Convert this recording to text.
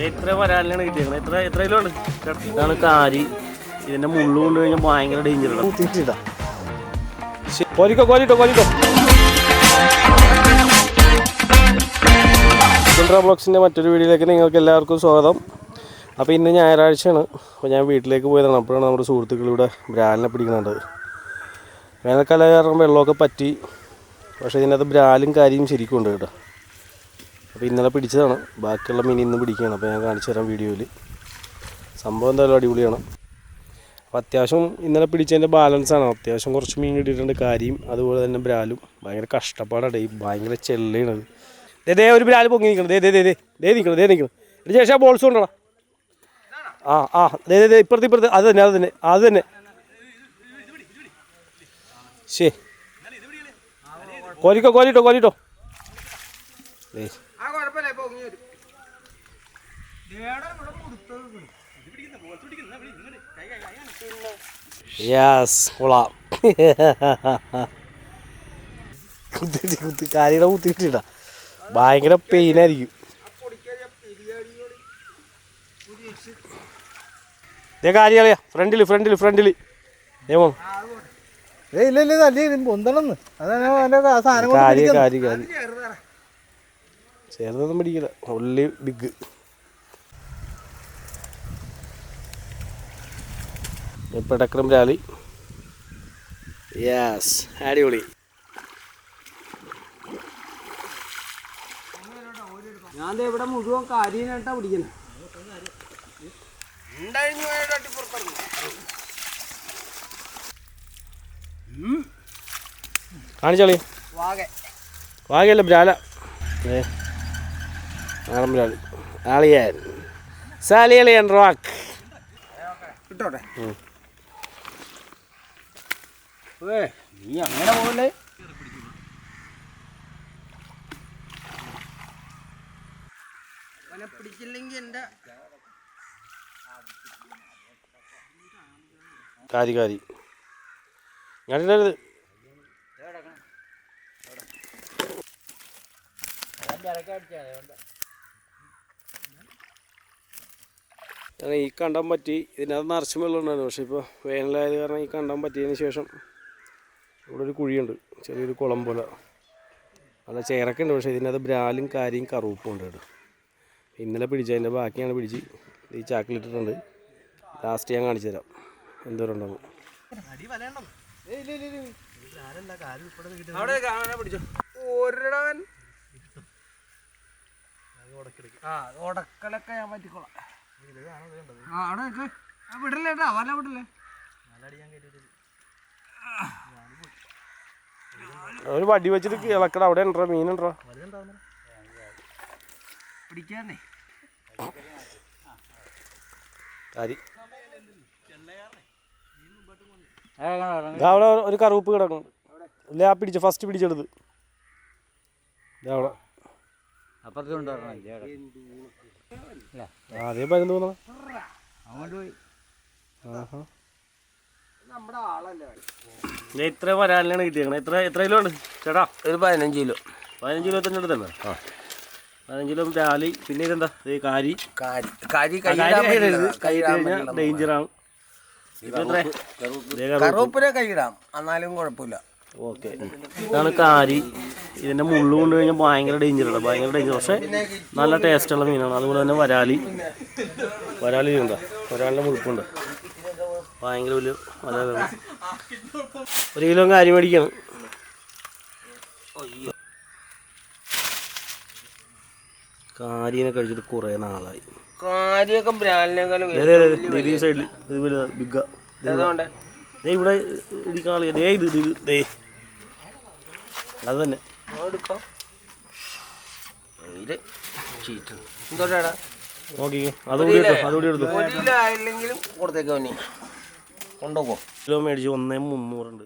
ഇത് ഇത്ര ഇതാണ് കാരി. ഇതിന്റെ മുള്ളു കൊണ്ട് കഴിഞ്ഞാൽ ഭയങ്കര ഡേഞ്ചർ കുത്തിയിട്ടാ കോലിക്കോ കോലിട്ടോ കോലിക്കോ മറ്റൊരു വീഡിയോയിലേക്ക് നിങ്ങൾക്ക് എല്ലാവർക്കും സ്വാഗതം. അപ്പോൾ ഇന്ന് ഞായറാഴ്ചയാണ്. അപ്പോൾ ഞാൻ വീട്ടിലേക്ക് പോയതാണ്. അപ്പോഴാണ് നമ്മുടെ സുഹൃത്തുക്കൾ ഇവിടെ ബ്രാലിനെ പിടിക്കുന്നുണ്ട് വേനൽക്കാലം കാരണം വെള്ളമൊക്കെ പറ്റി. പക്ഷേ ഇതിനകത്ത് ബ്രാലും കാര്യം ശരിക്കും ഉണ്ട് കേട്ടോ. അപ്പോൾ ഇന്നലെ പിടിച്ചതാണ്. ബാക്കിയുള്ള മീൻ ഇന്ന് പിടിക്കുകയാണ്. അപ്പോൾ ഞാൻ കാണിച്ചു തരാം വീഡിയോയിൽ. സംഭവം എന്തായാലും അടിപൊളിയാണ്. അപ്പോൾ അത്യാവശ്യം ഇന്നലെ പിടിച്ചതിന്റെ ബാലൻസാണ് അത്യാവശ്യം കുറച്ച് മീൻ കിട്ടിയിട്ടുണ്ട്. കാരിയും അതുപോലെ തന്നെ ബ്രാലും. ഭയങ്കര കഷ്ടപ്പാടാണ് ഈ ഭയങ്കര ചെല്ലണത് ദേ ദേ ഒരു ബ്രാൽ പൊങ്ങി നിൽക്കണം. ദേ ദേ ദേ ദേ നിൽക്കണം ദേ നിൽക്കണം. ഇതിന് ശേഷം ബോൾസ് കൊണ്ടോടാ ആ ആ ദേ ദേ ഇപ്പുറത്ത് ഇപ്പുറത്ത്. അത് തന്നെ അത് തന്നെ അത് തന്നെ. ശരി കോലിക്കോ കോലിട്ടോ കോലിട്ടോ. ദേ. യെസ് കൊള്ളാം. കുത്തി കുത്തി കാര്യം കുത്തിയിട്ടില്ല ഭയങ്കര പെയിനായിരിക്കും ഇതേ കാര്യ ഫ്രണ്ടിൽ ഫ്രണ്ടിൽ ഫ്രണ്ടിൽ ഏമോ ഏയ് ഇല്ല ഇല്ല അല്ലേ പൊന്തണെന്ന് അതാണ് കാര്യം സാധനം കൊണ്ട് കാര്യം പിടിക്കുന്നത്. കാര്യം കാര്യം ചേർന്നൊന്നും പിടിക്കില്ല. ഉള്ളി ബിഗ് പെടക്രം രാലി യാസ് അടിപൊളി. ഞാൻ ഇവിടെ മുഴുവൻ കാര്യനായിട്ടാ പിടിക്കുന്നത് കാണിച്ചോളി. വാഗയല്ല ബ്രാല ഏ ബ്രാലി ആളിയാൻ. സാലിയളിയൻ റോക്ക്. ഇട്ടോട്ടെ നീ അങ്ങനെ പോകല്ലേ പിടിച്ചില്ലെങ്കിൽ എന്റെ കാരി കാരി. ഞാനിടരുത് ഞാൻ ഈ കണ്ടം പറ്റി. ഇതിനകത്ത് നിറച്ചും വെള്ളം ഉണ്ടായിരുന്നു. പക്ഷേ ഇപ്പോൾ വേനലായത് കാരണം ഈ കണ്ടം പറ്റിയതിന് ശേഷം ഇവിടെ ഒരു കുഴിയുണ്ട്. ചെറിയൊരു കുളം പോലെ. നല്ല ചേരൊക്കെ ഉണ്ട്. പക്ഷേ ഇതിനകത്ത് ബ്രാലും കാരിയും കറുപ്പും ഉണ്ട് കേട്ടോ. ഇന്നലെ പിടിച്ചതിന്റെ ബാക്കിയാണ് പിടിച്ച് ഈ ചാക്കിലിട്ടിട്ടുണ്ട് ലാസ്റ്റ് ഞാൻ കാണിച്ചു തരാം. എന്തോരം ഉണ്ടാവും അവിടെ കാണാൻ പിടിച്ചോ. ഒരിടവൻ. ആ ഉടക്കലൊക്കെ ഞാൻ പറ്റിക്കോളാം. ആ അവിടെ നിൽക്ക് വിടല്ലേ കേട്ടോ വല വിടല്ലേ. ഒരു വടി വെച്ചിട്ട് ഇളക്കട അവിടെ ഉണ്ടോ മീനുണ്ടോ പിടിക്കാന്നേ. അരി. അവിടെ ഒരു കറുപ്പ് കിടക്കും ഇല്ല ആ പിടിച്ച ഫസ്റ്റ് പിടിച്ചെടുത്ത്. അവിടെ. അപ്പുറത്ത് കൊണ്ടുവരണം തോന്നണം അങ്ങോട്ട് പോയി. നമ്മുടെ ആളല്ലേ ഇത്ര വരാലിനാണ് എത്ര എത്ര കിലോ ഉണ്ട്? ചേട്ടാ ഒരു പതിനഞ്ച് കിലോ. പതിനഞ്ച് കിലോ തന്നെ ആ. പതിനഞ്ച് കിലോ രാലി പിന്നെ ഇതെന്താ? ഈ കാരി. കാരി ഡേഞ്ചറാണ് കറുപ്പിനെ കൈയിടാം എന്നാലും കുഴപ്പമില്ല. ഓക്കെ ഇതാണ് കാരി ഇതിന്റെ മുള്ളു കൊണ്ട് കഴിഞ്ഞാൽ ഭയങ്കര ഡേഞ്ചറാണ് ഭയങ്കര ഡേഞ്ചർ പക്ഷേ നല്ല ടേസ്റ്റുള്ള മീനാണ് അതുപോലെ തന്നെ വരാലി വരാലി എന്താ വരാലിന്റെ മുഴുപ്പുണ്ട് ഭയങ്കര വലിയ വരാലാണ് ഒരു കിലോ കാരി മേടിക്കണം കാരിനെ കഴിച്ചിട്ട് കുറേ നാളായി കാരിയൊക്കെ ബ്രാൻഡിനേക്കാളും സൈഡിൽ ബിഗ് ദേ ഇവിടെ ഇടിക്കാളിയ ദേ ഇത് ഇത് ദേ. അത് തന്നെ. നോക്കിക്കേ അതുകൂടി എടുത്തു. അതുകൂടി എടുത്തു. കൊടുത്തേക്കോ കിലോ മേടിച്ച് ഒന്നേ മുന്നൂറുണ്ട്.